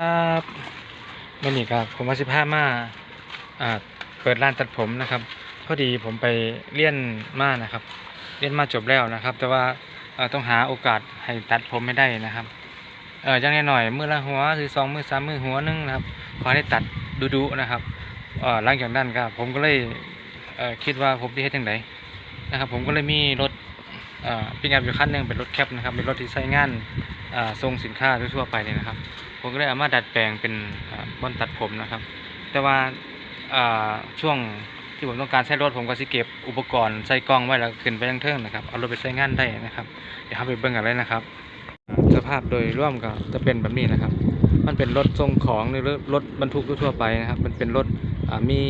ครับวันนี้ครับผมว่าสิบห้ามาอ่าเปิดร้านตัดผมนะครับ พอดีผมไปเรียนมานะครับ เรียนมาจบแล้วนะครับ แต่ว่าเอ่อต้องหาโอกาสให้ตัดผมไม่ได้นะครับเออจังหน่อยมือละหัวหรือสองมือสามมือหัวหนึงนะครับขอให้ตัดดุๆนะครับเออหลังจากนั้นครับผมก็เลยเอ่อคิดว่าผมจะเฮ็ดจังไดนะครับ ผมก็เลยมีรถเอ่อปิกอัพอยู่คันหนึงเป็นรถแคปนะครับเป็นรถที่ใช้งานอ่าส่งสินค้าทั่วไปเลยนะครับ ผมก็เลยเอามาดัดแปลงเป็นอ่าบอนตัดผมนะครับ แต่ว่าช่วงที่ผมต้องการใช้รถผมก็สิเก็บอุปกรณ์ใส่กล้องไว้แล้วขึ้นไปยังเทิงนะครับเอารถไปใช้งานได้นะครับเดี๋ยวเราไปเบิ่งกันเลยนะครับ สภาพโดยร่วมก็จะเป็นแบบนี้นะครับ มันเป็นรถส่งของหรือรถบรรทุกทั่วไปนะครับ มันเป็นรถมี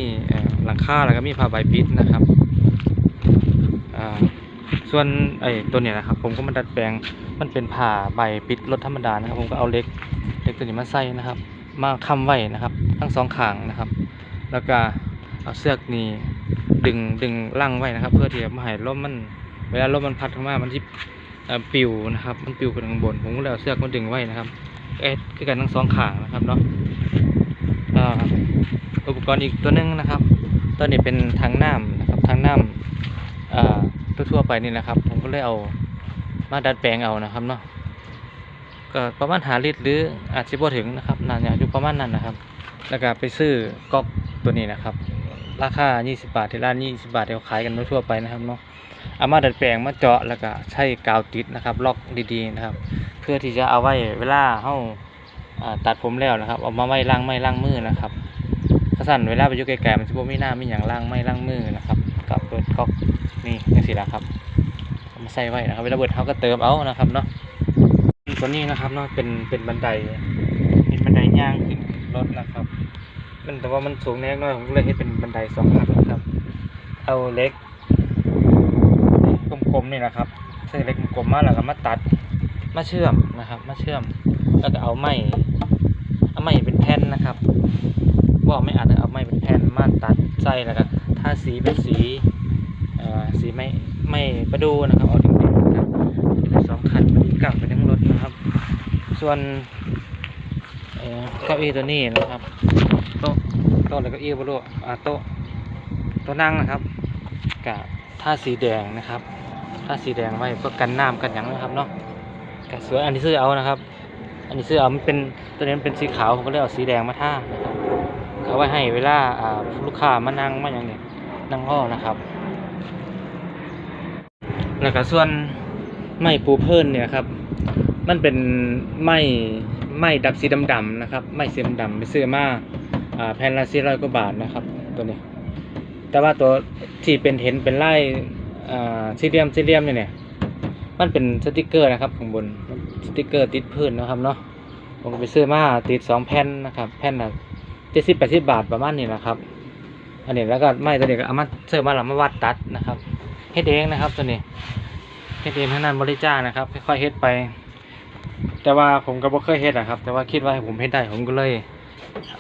หลังคาแล้วก็มีผ้าใบปิดนะครับส่วนไอ้ตัวเนี้นะครับ ผมก็มาดัดแปลงมันเป็นผ้าใบปิดรถธรรมดานะครับ ผมก็เอาเล็ก ตัวนี้มาใส่นะครับ มาค้ำไว้นะครับ ทั้งสองข้างนะครับ แล้วก็เอาเสือกนี่ดึงดึงล่างไว้นะครับ เพื่อที่จะไม่ให้ลมมันเวลาลมมันพัดเข้ามามันที่ปิวนะครับ มันปิวไปข้างบนผมก็เลยเอาเสือกมาดึงไว้นะครับเอ๊ะคือกันทั้งสองข้างนะครับเนาะอุปกรณ์อีกตัวหนึงนะครับ ตัวนี้เป็นทางน้ำนะครับทางน้ำทั่วๆไปนี่นะครับ ผมก็เลยเอามาดัดแปลงเอานะครับเนาะ ก็ประมาณหาลิตรหรืออาจจะบ่ถึงนะครับน่าอยู่ประมาณนั้นนะครับ แล้วก็ไปซื้อก๊อกตัวนี้นะครับ ราคา 20 บาทที่ร้าน20 บาทที่เขาขายกันทั่วไปนะครับเนาะเอามาดัดแปลงมาเจาะแล้วก็ใช้กาวติดนะครับ ล็อกดีๆนะครับ เพื่อที่จะเอาไว้เวลาเฮาอ่าตัดผมแล้วนะครับ เอามาไว้ล้างไม้ล้างมือนะครับถ้าสั่นเวลาไปอยู่ไกลๆมันสิบ่มีหน้ามีหยังล้างไม้ล้างมือนะครับกับเปิดก๊อกนี่จังซี่ล่ะครับมาใส่ไว้นะครับ เวลาเบิดเฮาก็เติมเอานะครับเนาะ ตัวนี้นะครับเนาะเป็นเป็นบันได เป็นบันไดย่างขึ้นรถนะครับ มันแต่ว่ามันสูงแน่น้อยผมก็เลยให้เป็นบันไดสองขั้นนะครับ เอาเล็กกลมๆนี่นะครับใช้เล็กกลมมาแล้วก็มาตัดมาเชื่อมนะครับ มาเชื่อมแล้วก็เอาไม้เอาไม้เป็นแผ่นนะครับบอกไม่อาจจะเอาไม้เป็นแผ่นมาตัดใส่แล้วก็ทาสีเป็นสีเอ่อสีไม้ไม้ประดูนะครับเอาแดงๆนะครับเป็นสองคันกลับไปทั้งรถ ส่วนเก้าอี้ตัวนี้นะครับโต๊ะโต๊ะแล้วก็อี้บลูอ่าโต๊ะโต๊ะนั่งนะครับกับท่าสีแดงนะครับท่าสีแดงไว้เพื่อกันน้ำกันหยังนะครับเนาะกับสวยอันนี้ซื้อเอานะครับ อันนี้ซื้อเอามันเป็นตัวนี้มันเป็นสีขาวผมก็เลยเอาสีแดงมาท่านะครับเอาไว้ให้เวลาอ่าลูกค้ามานั่งมาอย่างนี้นั่งรอนะครับแล้วก็ส่วนไม้ปูเพิ่นเนี่ยครับ มันเป็นไม้ไม้ดับสีดำๆนะครับไม้สีดำๆไปซื้อมาอ่าแผ่นละสี่ร้อยกว่าบาทนะครับ ตัวนี้ แต่ว่าตัวที่เป็นเห็นเป็นลายอ่าสี่เหลี่ยมสี่เหลี่ยมเนี่ยเนี่ยมันเป็นสติกเกอร์นะครับข้างบนสติกเกอร์ติดพื้นนะครับเนาะผมไปซื้อมาติดสองแผ่นนะครับแผ่นละเจ็ดสิบแปดสิบบาทประมาณนี้นะครับ อันนี้แล้วก็ไม้ตัวนี้ก็เอามาซื้อมาแล้วมาวัดตัดนะครับเฮ็ดเองนะครับตัวนี้เฮ็ดเองทั้งนั้นบริจาคนะครับ ค่อยๆเฮ็ดไป แต่ว่าผมก็บ่เคยเฮ็ดอะครับ แต่ว่าคิดว่าผมเฮ็ดได้ผมก็เลย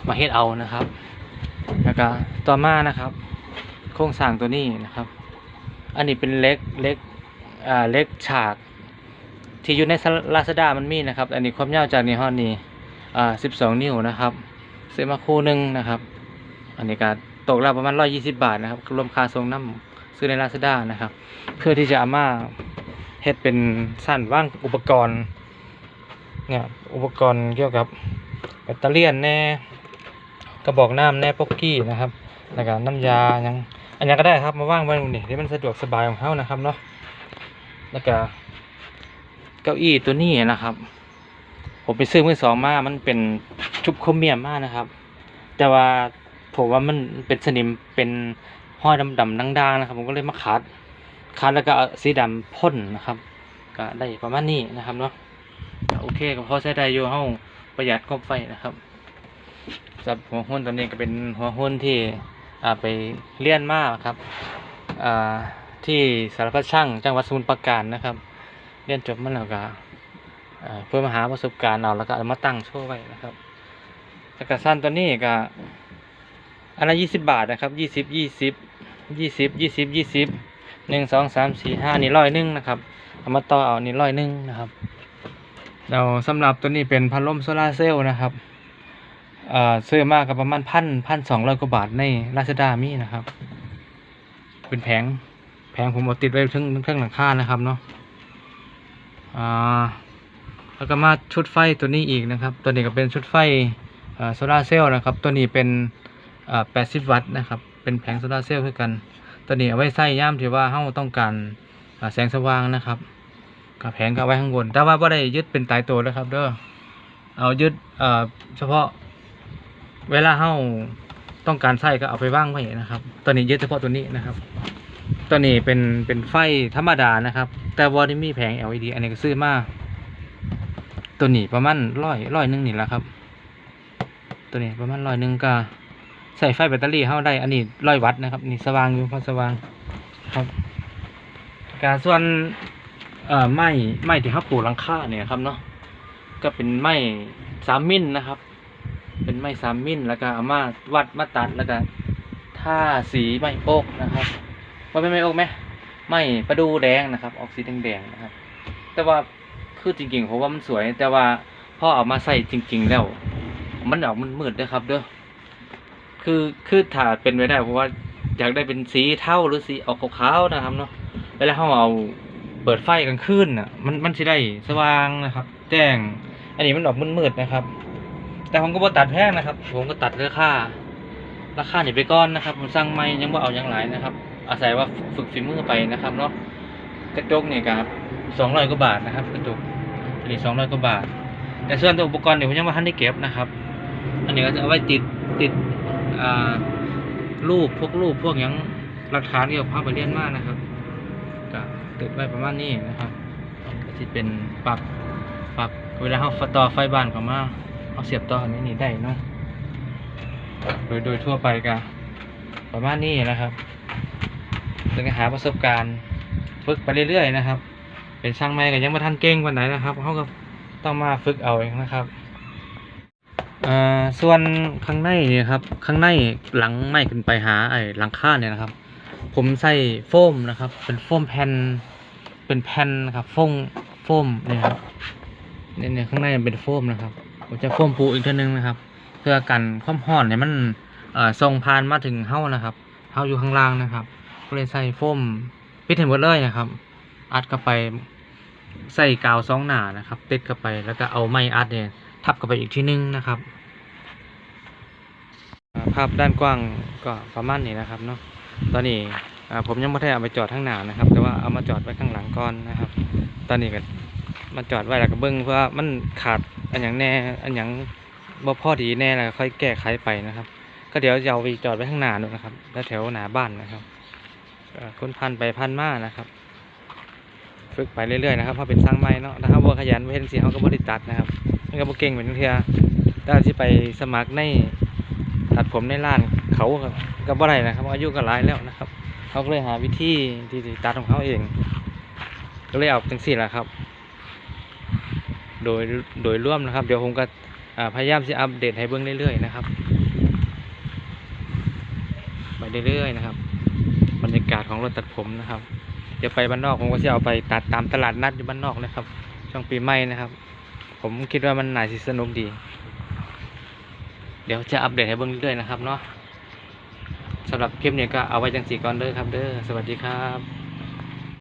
มาเฮ็ดเอานะครับ แล้วก็ต่อมานะครับ โครงสร้างตัวนี้นะครับ อันนี้เป็นเล็กเล็กอ่าเล็กฉาก ที่อยู่ในลาซาด้ามันมีนะครับ อันนี้ความยาวจากนี้ฮอดนี้อ่า12นิ้วนะครับซื้อมาคู่หนึ่งนะครับ อันนี้ก็ตกแล้วประมาณ120บาทนะครับรวมค่าส่งน้ำซื้อในลาซาด้านะครับ เพื่อที่จะเอามาเฮ็ดเป็นสั้นว่างอุปกรณ์ เนี่ยอุปกรณ์เกี่ยวกับแบตเตอรี่แน่กระบอกน้ำแน่ป๊อกกี้นะครับแล้วก็น้ำยายังอันยังก็ได้ครับมาว่างไว้ตรงนี้ที่มันสะดวกสบายของเขานะครับเนาะแล้วก็เก้าอี้ตัวนี้นะครับ ผมไปซื้อมือสองมา มันเป็นชุบครเมียมมากนะครับ แต่ว่าผมว่ามันเป็นสนิมเป็นห้อยดำๆด่างๆนะครับ ผมก็เลยมาขัดคัดแล้วก็เอาสีดำพ่นนะครับ ก็ได้ประมาณนี้นะครับเนาะ โอเคก็พอใช้ได้อยู่ห้องประหยัดงบไฟนะครับสำหรับหัวหุ้นตัวนี้ก็เป็นหัวหุ้นที่ไปเลี่ยนมากครับที่สารพัดช่างจังหวัดสมุทรปราการนะครับเรียนจบมาแล้วก็เพื่อมาหาประสบการณ์เอาแล้วก็เอามาตั้งโชว์ไว้นะครับแล้วก็สั้นตัวนี้ก็อันละยี่สิบบาทนะครับยี่สิบยี่สิบยี่สิบยี่สิบยี่สิบหนึ่งสองสามสี่ห้านี่ร้อยหนึ่งนะครับเอามาต่อเอานี่ร้อยหนึ่งนะครับ เราสำหรับตัวนี้เป็นพัดลมโซลาเซลล์นะครับเซื้อมาก็ประมาณพันพันสองร้อยกว่าบาทในลาซาด้ามีนะครับ เป็นแผงแผงผมเอาติดไว้ทั้งทั้งหลังคานะครับเนาะอ่าแล้วก็มาชุดไฟตัวนี้อีกนะครับ ตัวนี้ก็เป็นชุดไฟโซลาเซลล์นะครับ ตัวนี้เป็นอ่า80วัตต์นะครับ เป็นแผงโซลาเซลล์คือกัน ตัวนี้เอาไว้ใส่ย่ามที่ว่าเฮาต้องการแสงสว่างนะครับ กับแผงก็เอาไว้ข้างบน แต่ว่าบ่ได้ยึดเป็นตายตัวนะครับ เด้อเอายึดเอ่อเฉพาะ เวลาเฮาต้องการใส่ก็เอาไปว่างไว้นะครับตัวนี้ยึดเฉพาะตัวนี้นะครับ ตัวนี้เป็นเป็นไฟธรรมดานะครับ แต่ว่าที่มีแผง LED อันนี้ก็ซื้อมาตัวนี้ประมาณร้อยร้อยหนึงนี่แหละครับ ตัวนี้ประมาณร้อยหนึงก็ใส่ไฟแบตเตอรี่เข้าได้ อันนี้ร้อยวัตต์นะครับ นี่สว่างอยู่พอสว่างครับการส่วน เอ่อไม้ไม้ที่เขาปลูกหลังคาเนี่ยครับเนาะก็เป็นไม้สามมิลนนะครับ เป็นไม้สามมิลแล้วก็เอามาวัดมาตัดแล้วก็ท่าสีไม้โอ๊กนะครับว่าเป็นไม้โอ๊กไหมไม้ประดูแดงนะครับ ออกสีแดงๆนะครับ แต่ว่าคือจริงๆผมว่ามันสวย แต่ว่าพอเอามาใส่จริง ๆ แล้ว มันออกมันมืดนะครับเด้อคือคือถ้าเป็นไปได้เพราะว่าอยากได้เป็นสีเทาหรือสีออกขาวๆนะครับเนาะเวลาเขาเอา เปิดไฟกลางคืนน่ะ มันมันสิได้สว่างนะครับ แจ้ง อันนี้มันออกมืดๆนะครับ แต่ผมก็บ่ตัดแพงนะครับ ผมก็ตัดราคาราคานี่ไปก่อนนะครับผมสั่งไม่ยังบ่เอายังหลายนะครับ อาศัยว่าฝึกฝีมือไปนะครับเนาะกระจกเนี่ยครับสองร้อยกว่าบาทนะครับกระจกอันนี้สองร้อยกว่าบาท แต่ส่วนตัวอุปกรณ์เนี่ยผมยังไม่ทันได้เก็บนะครับ อันนี้ก็จะเอาไว้ติดติดอ่ารูปพวกรูปพวกยังหลักฐานเกี่ยวกับภาพไปเรียนมากนะครับ ติดไว้ประมาณนี้นะครับก็จะเป็นปรับปรับเวลาเราต่อไฟบ้านเขามาเอาเสียบต่ออันนี้นี่ได้เนาะโดยโดยทั่วไปก็ประมาณนี้นะครับเป็นกาหาประสบการณ์ฝึกไปเรื่อยๆนะครับ เป็นช่างไม้ก็ยังไม่ทันเก่งวันไหนนะครับเขาก็ต้องมาฝึกเอาเองนะครับส่วนข้างในนี่ครับข้างในหลังไม้ขึ้นไปหาไอ้หลังคาเนี่ยนะครับ ผมใส่โฟมนะครับ เป็นโฟมแผ่นเป็นแผ่นนะครับโฟมโฟมเนี่ยครับเนี่ยเนี่ยข้างในเป็นโฟมนะครับ ผมจะโฟมปูอีกทีนึงนะครับ เพื่อกันความร้อนเนี่ยมันเอ่อส่งผ่านมาถึงเฮ้านะครับเฮ้าอยู่ข้างล่างนะครับก็เลยใส่โฟมปิดให้หมดเลยนะครับ อัดเข้าไปใส่กาวซองหนานะครับ ติดเข้าไปแล้วก็เอาไม้อัดเนี่ยทับเข้าไปอีกทีนึงนะครับภาพด้านกว้างก็ประมาณนี้นะครับเนาะ ตอนนี้ผมยังไม่ได้เอาไปจอดข้างหน้านะครับ แต่ว่าเอามาจอดไว้ข้างหลังก่อนนะครับ ตอนนี้ก็มาจอดไว้แล้วก็เบิ้งเพื่อมันขาดอันอย่างแน่อันอย่างบ่พอดีแน่แล้วค่อยแก้ไขไปนะครับ ก็เดี๋ยวจะเอาไปจอดไว้ข้างหน้านู่นนะครับ แล้วแถวหน้าบ้านนะครับเอ่อคนพันไปพันมานะครับ ฝึกไปเรื่อยๆนะครับเพราะเป็นสร้างไม้เนาะถ้าเขาขยันเว้นสิเขาก็บ่ได้ตัดนะครับมันก็บ่เก่งเหมือนเทียถ้าที่ไปสมัครในตัดผมในร้าน เขาก็ก็บ่ได้นะครับอายุก็หลายแล้วนะครับ เขาก็เลยหาวิธีที่ตัดของเขาเอง ก็เลยเอาจังสี่แหละครับ โดยโดยร่วมนะครับ เดี๋ยวผมก็พยายามจะอัปเดตให้เบิ่งเรื่อยๆนะครับไปเรื่อยๆนะครับ บรรยากาศของรถตัดผมนะครับเดี๋ยวไปบ้านนอกผมก็จะเอาไปตัดตามตลาดนัดอยู่บ้านนอกนะครับ ช่วงปีใหม่นะครับ ผมคิดว่ามันน่าสิสนุกดี เดี๋ยวจะอัปเดตให้เบิ่งเรื่อยๆนะครับเนาะ สำหรับคลิปนี้ก็เอาไว้จังสีก่อนเด้อครับเด้อสวัสดีครับ